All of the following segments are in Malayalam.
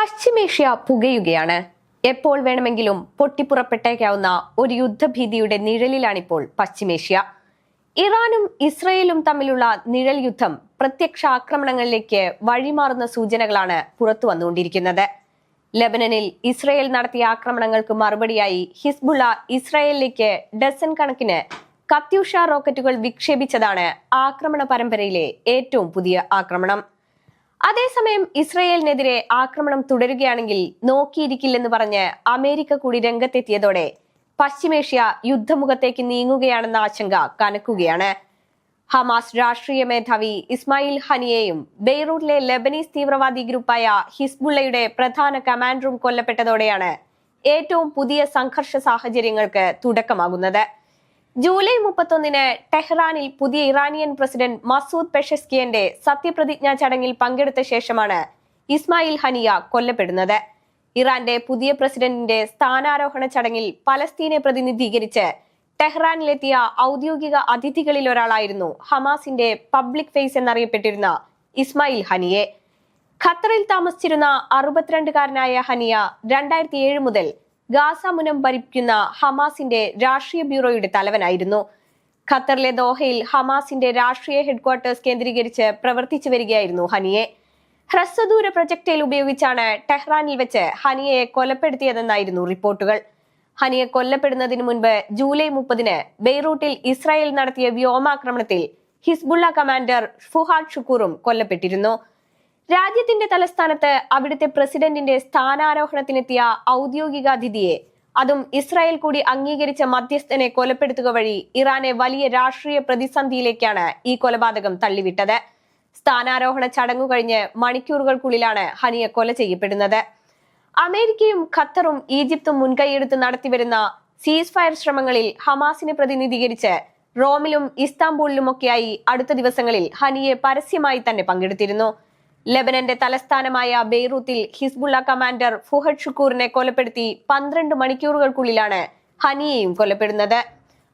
പശ്ചിമേഷ്യ പുകയുകയാണ്. എപ്പോൾ വേണമെങ്കിലും പൊട്ടിപ്പുറപ്പെട്ടേക്കാവുന്ന ഒരു യുദ്ധഭീതിയുടെ നിഴലിലാണിപ്പോൾ പശ്ചിമേഷ്യ. ഇറാനും ഇസ്രയേലും തമ്മിലുള്ള നിഴൽ യുദ്ധം പ്രത്യക്ഷ ആക്രമണങ്ങളിലേക്ക് വഴിമാറുന്ന സൂചനകളാണ് പുറത്തു വന്നുകൊണ്ടിരിക്കുന്നത്. ലെബനനിൽ ഇസ്രയേൽ നടത്തിയ ആക്രമണങ്ങൾക്ക് മറുപടിയായി ഹിസ്ബുള്ള ഇസ്രയേലിലേക്ക് ഡസൻ കണക്കിന് കത്യൂഷ റോക്കറ്റുകൾ വിക്ഷേപിച്ചതാണ് ആക്രമണ പരമ്പരയിലെ ഏറ്റവും പുതിയ ആക്രമണം. അതേസമയം ഇസ്രയേലിനെതിരെ ആക്രമണം തുടരുകയാണെങ്കിൽ നോക്കിയിരിക്കില്ലെന്ന് പറഞ്ഞ് അമേരിക്ക കൂടി രംഗത്തെത്തിയതോടെ പശ്ചിമേഷ്യ യുദ്ധമുഖത്തേക്ക് നീങ്ങുകയാണെന്ന ആശങ്ക കനക്കുകയാണ്. ഹമാസ് രാഷ്ട്രീയ മേധാവി ഇസ്മായിൽ ഹനിയെയും ബെയ്റൂട്ടിലെ ലെബനീസ് തീവ്രവാദി ഗ്രൂപ്പായ ഹിസ്ബുള്ളയുടെ പ്രധാന കമാൻഡറും കൊല്ലപ്പെട്ടതോടെയാണ് ഏറ്റവും പുതിയ സംഘർഷ സാഹചര്യങ്ങൾക്ക് തുടക്കമാകുന്നത്. ജൂലൈ മുപ്പത്തൊന്നിന് ടെഹ്റാനിൽ പുതിയ ഇറാനിയൻ പ്രസിഡന്റ് മസൂദ് പെഷസ്കിയന്റെ സത്യപ്രതിജ്ഞാ ചടങ്ങിൽ പങ്കെടുത്ത ശേഷമാണ് ഇസ്മായിൽ ഹനിയ കൊല്ലപ്പെടുന്നത്. ഇറാന്റെ പുതിയ പ്രസിഡന്റിന്റെ സ്ഥാനാരോഹണ ചടങ്ങിൽ പലസ്തീനെ പ്രതിനിധീകരിച്ച് ടെഹ്റാനിലെത്തിയ ഔദ്യോഗിക അതിഥികളിൽ ഒരാളായിരുന്നു ഹമാസിന്റെ പബ്ലിക് ഫേസ് എന്നറിയപ്പെട്ടിരുന്ന ഇസ്മായിൽ ഹനിയെ. ഖത്തറിൽ താമസിച്ചിരുന്ന അറുപത്തിരണ്ടുകാരനായ ഹനിയ രണ്ടായിരത്തി ഏഴ് മുതൽ ഗാസ മുനം ഭരിക്കുന്ന ഹമാസിന്റെ രാഷ്ട്രീയ ബ്യൂറോയുടെ തലവനായിരുന്നു. ഖത്തറിലെ ദോഹയിൽ ഹമാസിന്റെ രാഷ്ട്രീയ ഹെഡ്ക്വാർട്ടേഴ്സ് കേന്ദ്രീകരിച്ച് പ്രവർത്തിച്ചു വരികയായിരുന്നു ഹനിയെ. ഹ്രസ്വദൂര പ്രൊജക്ടൈൽ ഉപയോഗിച്ചാണ് ടെഹ്റാനിൽ വെച്ച് ഹനിയെ കൊലപ്പെടുത്തിയതെന്നായിരുന്നു റിപ്പോർട്ടുകൾ. ഹനിയെ കൊല്ലപ്പെടുന്നതിന് മുൻപ് ജൂലൈ മുപ്പതിന് ബെയ്റൂട്ടിൽ ഇസ്രായേൽ നടത്തിയ വ്യോമാക്രമണത്തിൽ ഹിസ്ബുള്ള കമാൻഡർ ഫുഹാദ് ഷുക്കൂറും കൊല്ലപ്പെട്ടിരുന്നു. രാജ്യത്തിന്റെ തലസ്ഥാനത്ത് അവിടുത്തെ പ്രസിഡന്റിന്റെ സ്ഥാനാരോഹണത്തിനെത്തിയ ഔദ്യോഗിക അതിഥിയെ. അതും ഇസ്രായേൽ കൂടി അംഗീകരിച്ച മധ്യസ്ഥനെ കൊലപ്പെടുത്തുക വഴി ഇറാനെ വലിയ രാഷ്ട്രീയ പ്രതിസന്ധിയിലേക്കാണ് ഈ കൊലപാതകം തള്ളിവിട്ടത്. സ്ഥാനാരോഹണ ചടങ്ങു കഴിഞ്ഞ് മണിക്കൂറുകൾക്കുള്ളിലാണ് ഹനിയ കൊല ചെയ്യപ്പെടുന്നത്. അമേരിക്കയും ഖത്തറും ഈജിപ്തും മുൻകൈയെടുത്ത് നടത്തിവരുന്ന സീസ് ഫയർ ശ്രമങ്ങളിൽ ഹമാസിനെ പ്രതിനിധീകരിച്ച് റോമിലും ഇസ്താംബൂളിലുമൊക്കെയായി അടുത്ത ദിവസങ്ങളിൽ ഹനിയെ പരസ്യമായി തന്നെ പങ്കെടുത്തിരുന്നു. ലെബനന്റെ തലസ്ഥാനമായ ബെയ്റൂത്തിൽ ഹിസ്ബുള്ള കമാൻഡർ ഫുഹദ് ഷുക്കൂറിനെ കൊലപ്പെടുത്തി പന്ത്രണ്ട് മണിക്കൂറുകൾക്കുള്ളിലാണ് ഹനിയെയും കൊലപ്പെടുന്നത്.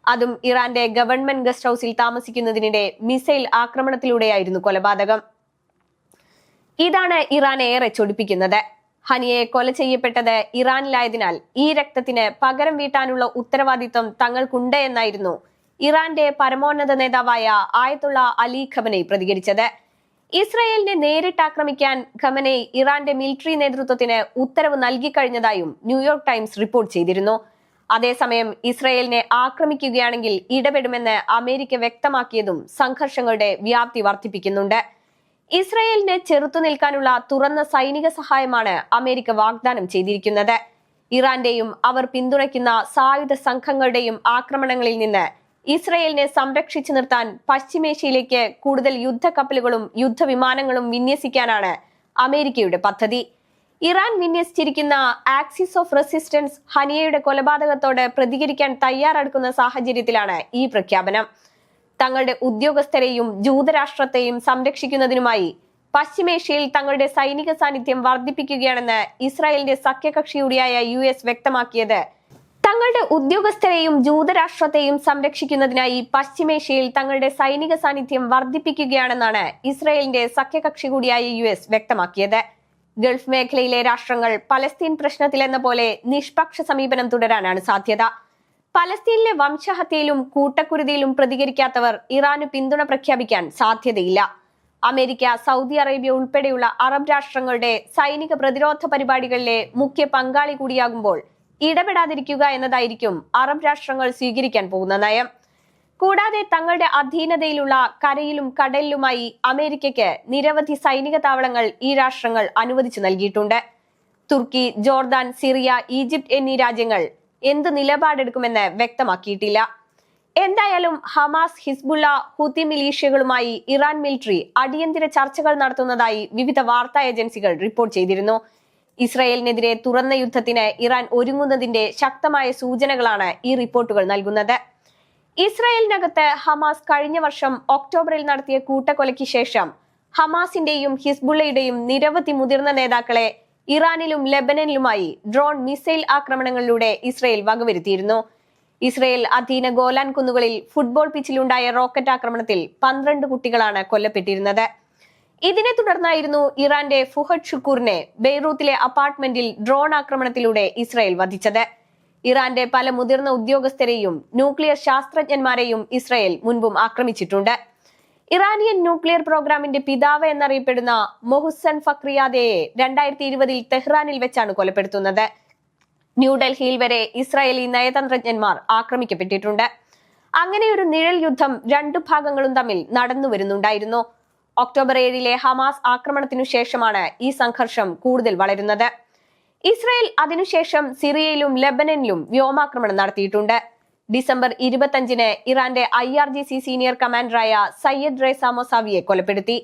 അതും ഇറാന്റെ ഗവൺമെന്റ് ഗസ്റ്റ് ഹൌസിൽ താമസിക്കുന്നതിനിടെ മിസൈൽ ആക്രമണത്തിലൂടെയായിരുന്നു കൊലപാതകം. ഇതാണ് ഇറാൻ ഏറെ ചൊടിപ്പിക്കുന്നത്. ഹനിയെ കൊല ചെയ്യപ്പെട്ടത് ഇറാനിലായതിനാൽ ഈ രക്തത്തിന് പകരം വീട്ടാനുള്ള ഉത്തരവാദിത്വം തങ്ങൾക്കുണ്ട് എന്നായിരുന്നു ഇറാന്റെ പരമോന്നത നേതാവായ ആയത്തുള്ള അലി ഖബനെ പ്രതികരിച്ചത്. ഇസ്രയേലിനെ നേരിട്ട് ആക്രമിക്കാൻ ഖമനെ ഇറാന്റെ മിലിറ്ററി നേതൃത്വത്തിന് ഉത്തരവ് നൽകിക്കഴിഞ്ഞതായും ന്യൂയോർക്ക് ടൈംസ് റിപ്പോർട്ട് ചെയ്തിരുന്നു. അതേസമയം ഇസ്രയേലിനെ ആക്രമിക്കുകയാണെങ്കിൽ ഇടപെടുമെന്ന് അമേരിക്ക വ്യക്തമാക്കിയതും സംഘർഷങ്ങളുടെ വ്യാപ്തി വർദ്ധിപ്പിക്കുന്നുണ്ട്. ഇസ്രയേലിനെ ചെറുത്തു നിൽക്കാനുള്ള തുറന്ന സൈനിക സഹായമാണ് അമേരിക്ക വാഗ്ദാനം ചെയ്തിരിക്കുന്നത്. ഇറാന്റെയും അവർ പിന്തുണയ്ക്കുന്ന സായുധ സംഘങ്ങളുടെയും ആക്രമണങ്ങളിൽ നിന്ന് ഇസ്രയേലിനെ സംരക്ഷിച്ചു നിർത്താൻ പശ്ചിമേഷ്യയിലേക്ക് കൂടുതൽ യുദ്ധക്കപ്പലുകളും യുദ്ധവിമാനങ്ങളും വിന്യസിക്കാനാണ് അമേരിക്കയുടെ പദ്ധതി. ഇറാൻ വിന്യസിച്ചിരിക്കുന്ന ആക്സിസ് ഓഫ് റെസിസ്റ്റൻസ് ഹനിയയുടെ കൊലപാതകത്തോട് പ്രതികരിക്കാൻ തയ്യാറെടുക്കുന്ന സാഹചര്യത്തിലാണ് ഈ പ്രഖ്യാപനം. തങ്ങളുടെ ഉദ്യോഗസ്ഥരെയും ജൂതരാഷ്ട്രത്തെയും സംരക്ഷിക്കുന്നതിനുമായി പശ്ചിമേഷ്യയിൽ തങ്ങളുടെ സൈനിക സാന്നിധ്യം വർദ്ധിപ്പിക്കുകയാണെന്ന് ഇസ്രായേലിന്റെ സഖ്യകക്ഷിയുടെയായ യു എസ് വ്യക്തമാക്കിയത് തങ്ങളുടെ ഉദ്യോഗസ്ഥരെയും ജൂതരാഷ്ട്രത്തെയും സംരക്ഷിക്കുന്നതിനായി പശ്ചിമേഷ്യയിൽ തങ്ങളുടെ സൈനിക സാന്നിധ്യം വർദ്ധിപ്പിക്കുകയാണെന്നാണ് ഇസ്രായേലിന്റെ സഖ്യകക്ഷി കൂടിയായ യു എസ് വ്യക്തമാക്കിയത്. ഗൾഫ് മേഖലയിലെ രാഷ്ട്രങ്ങൾ പലസ്തീൻ പ്രശ്നത്തിലെന്ന പോലെ നിഷ്പക്ഷ സമീപനം തുടരാനാണ് സാധ്യത. പലസ്തീനിലെ വംശഹത്യയിലും കൂട്ടക്കുരുതിയിലും പ്രതികരിക്കാത്തവർ ഇറാന് പിന്തുണ പ്രഖ്യാപിക്കാൻ സാധ്യതയില്ല. അമേരിക്ക സൗദി അറേബ്യ ഉൾപ്പെടെയുള്ള അറബ് രാഷ്ട്രങ്ങളുടെ സൈനിക പ്രതിരോധ പരിപാടികളിലെ മുഖ്യ പങ്കാളി കൂടിയാകുമ്പോൾ ഇടപെടാതിരിക്കുക എന്നതായിരിക്കും അറബ് രാഷ്ട്രങ്ങൾ സ്വീകരിക്കാൻ പോകുന്ന നയം. കൂടാതെ തങ്ങളുടെ അധീനതയിലുള്ള കരയിലും കടലിലുമായി അമേരിക്കയ്ക്ക് നിരവധി സൈനിക താവളങ്ങൾ ഈ രാഷ്ട്രങ്ങൾ അനുവദിച്ചു നൽകിയിട്ടുണ്ട്. തുർക്കി ജോർദാൻ സിറിയ ഈജിപ്ത് എന്നീ രാജ്യങ്ങൾ എന്ത് നിലപാടെടുക്കുമെന്ന് വ്യക്തമാക്കിയിട്ടില്ല. എന്തായാലും ഹമാസ് ഹിസ്ബുള്ള ഹുതി മിലീഷ്യകളുമായി ഇറാൻ മിലിറ്ററി അടിയന്തര ചർച്ചകൾ നടത്തുന്നതായി വിവിധ വാർത്താ ഏജൻസികൾ റിപ്പോർട്ട് ചെയ്തിരുന്നു. ഇസ്രായേലിനെതിരെ തുറന്ന യുദ്ധത്തിന് ഇറാൻ ഒരുങ്ങുന്നതിന്റെ ശക്തമായ സൂചനകളാണ് ഈ റിപ്പോർട്ടുകൾ നൽകുന്നത്. ഇസ്രയേലിനകത്ത് ഹമാസ് കഴിഞ്ഞ വർഷം ഒക്ടോബറിൽ നടത്തിയ കൂട്ടക്കൊലയ്ക്ക് ശേഷം ഹമാസിന്റെയും ഹിസ്ബുള്ളയുടെയും നിരവധി മുതിർന്ന നേതാക്കളെ ഇറാനിലും ലെബനനിലുമായി ഡ്രോൺ മിസൈൽ ആക്രമണങ്ങളിലൂടെ ഇസ്രയേൽ വകവരുത്തിയിരുന്നു. ഇസ്രയേൽ അധീന ഗോലാൻ കുന്നുകളിൽ ഫുട്ബോൾ പിച്ചിലുണ്ടായ റോക്കറ്റ് ആക്രമണത്തിൽ പന്ത്രണ്ട് കുട്ടികളാണ് കൊല്ലപ്പെട്ടിരുന്നത്. ഇതിനെ തുടർന്നായിരുന്നു ഇറാന്റെ ഫുഹദ് ഷുക്കൂറിനെ ബെയ്റൂത്തിലെ അപ്പാർട്ട്മെന്റിൽ ഡ്രോൺ ആക്രമണത്തിലൂടെ ഇസ്രായേൽ വധിച്ചത്. ഇറാന്റെ പല മുതിർന്ന ഉദ്യോഗസ്ഥരെയും ന്യൂക്ലിയർ ശാസ്ത്രജ്ഞന്മാരെയും ഇസ്രായേൽ മുൻപും ആക്രമിച്ചിട്ടുണ്ട്. ഇറാനിയൻ ന്യൂക്ലിയർ പ്രോഗ്രാമിന്റെ പിതാവ് എന്നറിയപ്പെടുന്ന മൊഹുസൻ ഫക്രിയാദയെ രണ്ടായിരത്തി ഇരുപതിൽ തെഹ്റാനിൽ വെച്ചാണ് കൊലപ്പെടുത്തുന്നത്. ന്യൂഡൽഹിയിൽ വരെ ഇസ്രായേലി നയതന്ത്രജ്ഞന്മാർ ആക്രമിക്കപ്പെട്ടിട്ടുണ്ട്. അങ്ങനെയൊരു നിഴൽ യുദ്ധം രണ്ടു ഭാഗങ്ങളും തമ്മിൽ നടന്നു വരുന്നുണ്ടായിരുന്നു ഒക്ടോബർ ഏഴിലെ ഹമാസ് ആക്രമണത്തിനു ശേഷമാണ് ഈ സംഘർഷം കൂടുതൽ വളരുന്നത്. ഇസ്രയേൽ അതിനുശേഷം സിറിയയിലും ലെബനനിലും വ്യോമാക്രമണം നടത്തിയിട്ടുണ്ട്. ഡിസംബർ ഇരുപത്തഞ്ചിന് ഇറാന്റെ I R G C senior കമാൻഡറായ Syed Reza കൊലപ്പെടുത്തി.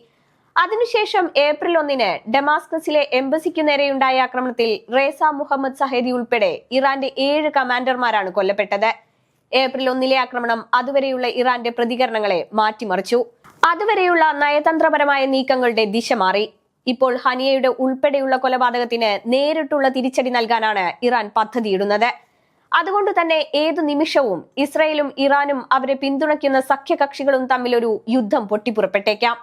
അതിനുശേഷം ഏപ്രിൽ ഒന്നിന് ഡെമാസ്കസിലെ എംബസിക്കു നേരെയുണ്ടായ ആക്രമണത്തിൽ റേസ മുഹമ്മദ് സഹേദി ഉൾപ്പെടെ ഇറാന്റെ ഏഴ് കമാൻഡർമാരാണ് കൊല്ലപ്പെട്ടത്. ഏപ്രിൽ ഒന്നിലെ ആക്രമണം അതുവരെയുള്ള ഇറാന്റെ പ്രതികരണങ്ങളെ മാറ്റിമറിച്ചു. അതുവരെയുള്ള നയതന്ത്രപരമായ നീക്കങ്ങളുടെ ദിശ മാറി. ഇപ്പോൾ ഹനിയയുടെ ഉൾപ്പെടെയുള്ള കൊലപാതകത്തിന് നേരിട്ടുള്ള തിരിച്ചടി നൽകാനാണ് ഇറാൻ പദ്ധതിയിടുന്നത്. അതുകൊണ്ട് തന്നെ ഏതു നിമിഷവും ഇസ്രയേലും ഇറാനും അവരെ പിന്തുണയ്ക്കുന്ന സഖ്യകക്ഷികളും തമ്മിലൊരു യുദ്ധം പൊട്ടിപ്പുറപ്പെട്ടേക്കാം.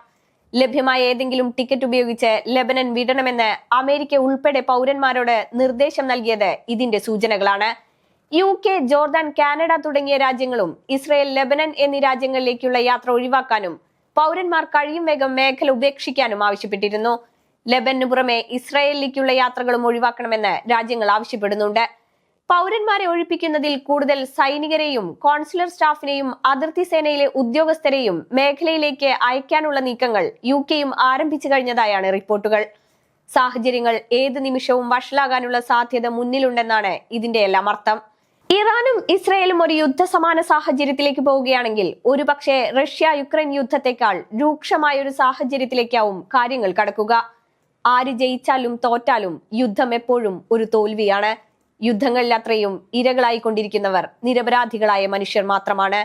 ലഭ്യമായ ഏതെങ്കിലും ടിക്കറ്റ് ഉപയോഗിച്ച് ലെബനൻ വിടണമെന്ന് അമേരിക്ക ഉൾപ്പെടെ പൗരന്മാരോട് നിർദ്ദേശം നൽകിയത് ഇതിന്റെ സൂചനകളാണ്. യു കെ ജോർദാൻ കാനഡ തുടങ്ങിയ രാജ്യങ്ങളും ഇസ്രയേൽ ലെബനൻ എന്നീ രാജ്യങ്ങളിലേക്കുള്ള യാത്ര ഒഴിവാക്കാനും പൗരന്മാർ കഴിയും വേഗം മേഖല ഉപേക്ഷിക്കാനും ആവശ്യപ്പെട്ടിരുന്നു. ലബനു പുറമെ ഇസ്രായേലിലേക്കുള്ള യാത്രകളും ഒഴിവാക്കണമെന്ന് രാജ്യങ്ങൾ ആവശ്യപ്പെടുന്നുണ്ട്. പൗരന്മാരെ ഒഴിപ്പിക്കുന്നതിൽ കൂടുതൽ സൈനികരെയും കോൺസുലർ സ്റ്റാഫിനെയും അതിർത്തി സേനയിലെ ഉദ്യോഗസ്ഥരെയും മേഖലയിലേക്ക് അയക്കാനുള്ള നീക്കങ്ങൾ യു കെയും ആരംഭിച്ചു കഴിഞ്ഞതായാണ് റിപ്പോർട്ടുകൾ. സാഹചര്യങ്ങൾ ഏത് നിമിഷവും വഷളാകാനുള്ള സാധ്യത മുന്നിലുണ്ടെന്നാണ് ഇതിന്റെ എല്ലാം അർത്ഥം. ഇറാനും ഇസ്രയേലും ഒരു യുദ്ധസമാന സാഹചര്യത്തിലേക്ക് പോവുകയാണെങ്കിൽ ഒരുപക്ഷെ റഷ്യ യുക്രൈൻ യുദ്ധത്തെക്കാൾ രൂക്ഷമായ ഒരു സാഹചര്യത്തിലേക്കാവും കാര്യങ്ങൾ കടക്കുക. ആര് ജയിച്ചാലും തോറ്റാലും യുദ്ധം എപ്പോഴും ഒരു തോൽവിയാണ്. യുദ്ധങ്ങളിൽ അത്രയും ഇരകളായിക്കൊണ്ടിരിക്കുന്നവർ നിരപരാധികളായ മനുഷ്യർ മാത്രമാണ്.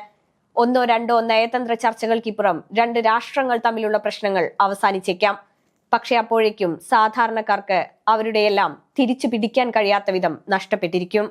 ഒന്നോ രണ്ടോ നയതന്ത്ര ചർച്ചകൾക്കിപ്പുറം രണ്ട് രാഷ്ട്രങ്ങൾ തമ്മിലുള്ള പ്രശ്നങ്ങൾ അവസാനിച്ചേക്കാം. പക്ഷെ അപ്പോഴേക്കും സാധാരണക്കാർക്ക് അവരുടെയെല്ലാം തിരിച്ചു പിടിക്കാൻ കഴിയാത്ത വിധം നഷ്ടപ്പെട്ടിരിക്കും.